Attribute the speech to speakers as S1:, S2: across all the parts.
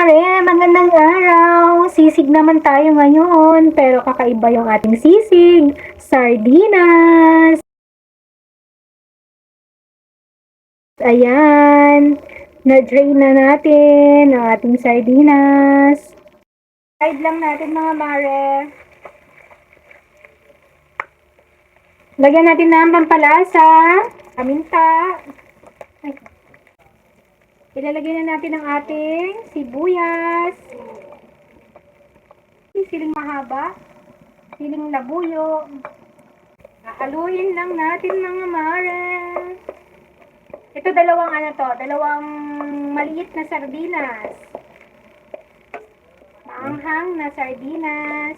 S1: mare, magandang araw. Sisig naman tayo ngayon, pero kakaiba yung ating sisig. Sardinas. Ayan. Na-drain na natin ang ating sardinas. Side lang natin mga mare. Lagyan natin ng pampalasa, paminta. Ay. Ilalagay na natin ang ating sibuyas. Siling mahaba. Siling labuyo. Haluin lang natin mga mare. Ito dalawang ano to, dalawang maliit na sardinas. Maanghang na sardinas.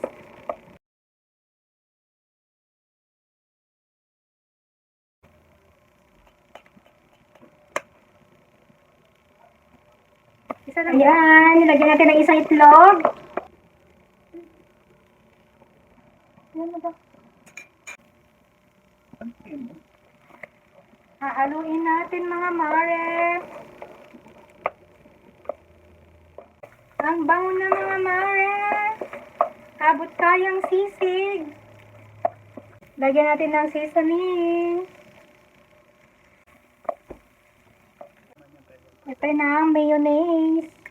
S1: Isa lang. Ayan, nilagyan natin ng isang itlog. Ayan mo ba? Hahaluin natin mga mare. Ang bango na mga mare. Abot kayang sisig. Lagyan natin ng seasoning. Ito na ang mayonnaise.